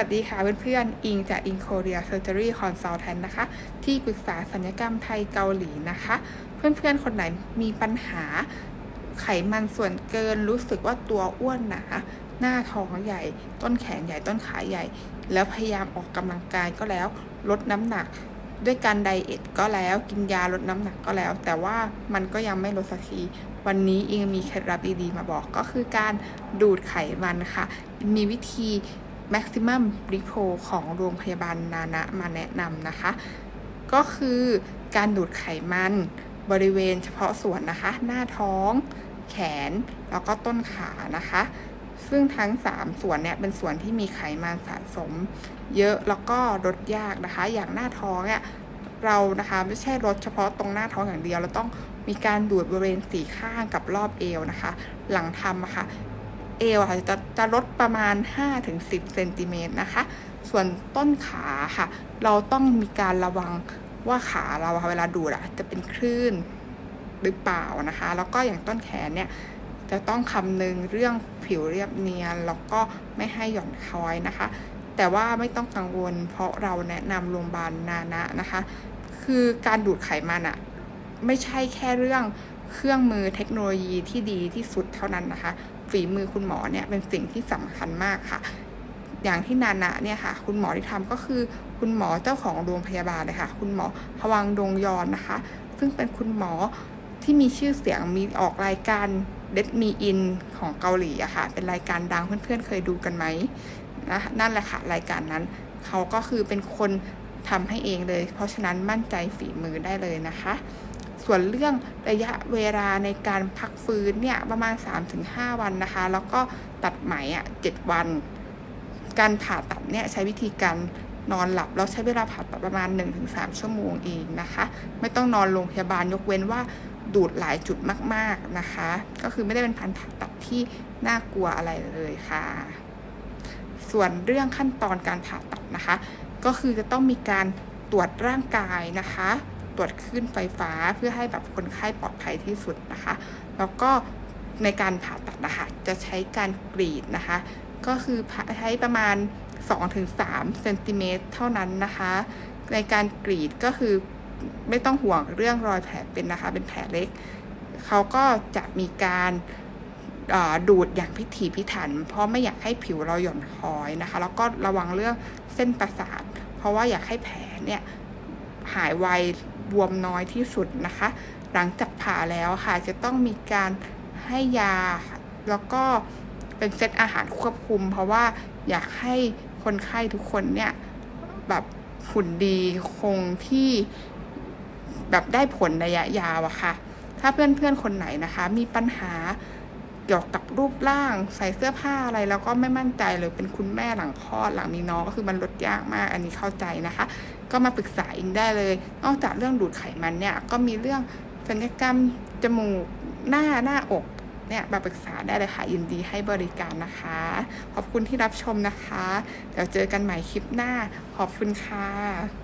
วัสดีค่ะเพื่อนๆ อิงจาก In Korea Surgery Consultant นะคะ ที่ปรึกษาสัญญกรรมไทยเกาหลีนะคะ เพื่อนๆ คนไหนมีปัญหาไขมันส่วนเกินรู้สึกว่าตัวอ้วนหนา หน้าท้องใหญ่ ต้นแขนใหญ่ต้นขาใหญ่ แล้วพยายามออกกำลังกายก็แล้ว ลดน้ำหนัก ด้วยการไดเอทก็แล้วกินยาลดน้ำหนักก็แล้ว แต่ว่ามันก็ยังไม่ลดสักทีวันนี้อิงมีเคล็ดลับดีๆมาบอกก็คือการดูดไขมันค่ะ มีวิธี Maximum r e p o ของโรงพยาบาลนานะมาแนะนำนะคะ ก็คือการดูดไขมันบริเวณเฉพาะส่วนนะคะ หน้าท้อง แขน แล้วก็ต้นขานะคะ ซึ่งทั้ง 3 ส่วนเนี่ยเป็นส่วนที่มีไขมันสะสม เยอะแล้วก็ลดยากนะคะ อย่างหน้าท้องเนี่ยเรานะคะไม่ใช่ลดเฉพาะตรงหน้าท้องอย่างเดียวเราต้องมีการดูดบริเวณสี่ข้างกับรอบเอวนะคะ หลังทำอะค่ะ เอวค่ะจะจะลดประมาณ 5-10เซนติเมตรนะคะ ส่วนต้นขาค่ะ เราต้องมีการระวังว่าขาเราอะเวลาดูดอะจะเป็นคลื่นหรือเปล่านะคะ แล้วก็อย่างต้นแขนเนี่ยจะต้องคำนึงเรื่องผิวเรียบเนียน แล้วก็ไม่ให้หย่อนคล้อยนะคะ แต่ว่าไม่ต้องกังวล เพราะเราแนะนำโรงพยาบาลนานะนะคะ คือการดูดไขมันอะไม่ใช่แค่เรื่องเครื่องมือเทคโนโลยีที่ดีที่สุดเท่านั้นนะคะ ฝีมือคุณหมอเนี่ยเป็นสิ่งที่สำคัญมากค่ะ อย่างที่นานะเนี่ยค่ะ คุณหมอที่ทำก็คือคุณหมอเจ้าของโรงพยาบาลเลยค่ะ คุณหมอพวังดงยอนนะคะ ซึ่งเป็นคุณหมอที่มีชื่อเสียงมีออกรายการเด m มีอินของเกาหลีอะค่ะ เป็นรายการดังเพื่อนๆเคยดูกันไหมนะนั่นแหละค่ะรายการนั้น เขาก็คือเป็นคนทำให้เองเลย เพราะฉะนั้นมั่นใจฝีมือได้เลยนะคะ ส่วนเรื่องระยะเวลาในการพักฟื้นเนี่ยประมาณ 3-5 วันนะคะ แล้วก็ตัดไหมอะ7วัน การผ่าตัดเนี่ยใช้วิธีการนอนหลับเราใช้เวลาผ่าตัดประมาณ 1-3 ชั่วโมงเองนะคะ ไม่ต้องนอนโรงพยาบาลยกเว้นว่าดูดหลายจุดมาก ๆนะคะ ก็คือไม่ได้เป็นพันผ่าตัดที่น่ากลัวอะไรเลยค่ะ ส่วนเรื่องขั้นตอนการผ่าตัดนะคะ ก็คือจะต้องมีการตรวจร่างกายนะคะ ตรวจคลื่นไฟฟ้าเพื่อให้แบบคนไข้ปลอดภัยที่สุดนะคะ แล้วก็ในการผ่าตัดนะคะจะใช้การกรีดนะคะ ก็คือใช้ประมาณ 2-3เซนติเมตรเท่านั้นนะคะ ในการกรีดก็คือไม่ต้องห่วงเรื่องรอยแผลเป็นนะคะ เป็นแผลเล็ก เขาก็จะมีการดูดอย่างพิถีพิถัน เพราะไม่อยากให้ผิวเราหย่อนคล้อยนะคะ แล้วก็ระวังเรื่องเส้นประสาท เพราะว่าอยากให้แผลเนี่ยหายไว บวมน้อยที่สุดนะคะ หลังจากผ่าแล้วค่ะจะต้องมีการให้ยา แล้วก็เป็นเซตอาหารควบคุม เพราะว่าอยากให้คนไข้ทุกคนเนี่ยแบบหุ่นดีคงที่แบบได้ผลระยะยาวอะค่ะ ถ้าเพื่อนๆคนไหนนะคะ มีปัญหา เกี่ยวกับรูปร่างใส่เสื้อผ้าอะไรแล้วก็ไม่มั่นใจเลยเป็นคุณแม่หลังคลอดหลังมีน้องก็คือมันลดยากมากอันนี้เข้าใจนะคะ ก็มาปรึกษาอิงได้เลย นอกจากเรื่องดูดไขมันเนี่ยก็มีเรื่องศัลยกรรมจมูกหน้าหน้าอกเนี่ยมาปรึกษาได้เลยค่ะยินดีให้บริการนะคะ ขอบคุณที่รับชมนะคะ เดี๋ยวเจอกันใหม่คลิปหน้า ขอบคุณค่ะ